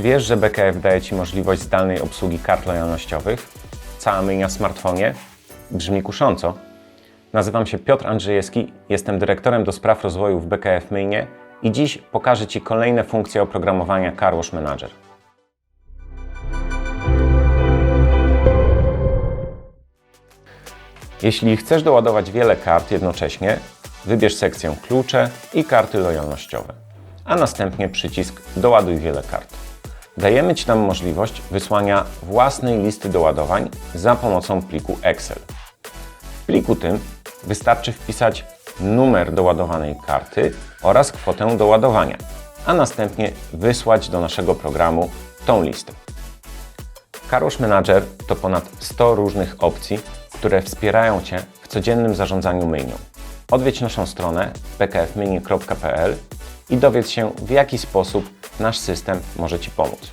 Czy wiesz, że BKF daje Ci możliwość zdalnej obsługi kart lojalnościowych? Cała myjnia w smartfonie? Brzmi kusząco. Nazywam się Piotr Andrzejewski, jestem dyrektorem do spraw rozwoju w BKF Myjnie i dziś pokażę Ci kolejne funkcje oprogramowania Car Wash Manager. Jeśli chcesz doładować wiele kart jednocześnie, wybierz sekcję Klucze i karty lojalnościowe, a następnie przycisk Doładuj wiele kart. Dajemy Ci tam możliwość wysłania własnej listy doładowań za pomocą pliku Excel. W pliku tym wystarczy wpisać numer doładowanej karty oraz kwotę doładowania, a następnie wysłać do naszego programu tą listę. Carwash Manager to ponad 100 różnych opcji, które wspierają Cię w codziennym zarządzaniu myjnią. Odwiedź naszą stronę bkfmyjnie.pl i dowiedz się, w jaki sposób nasz system może Ci pomóc.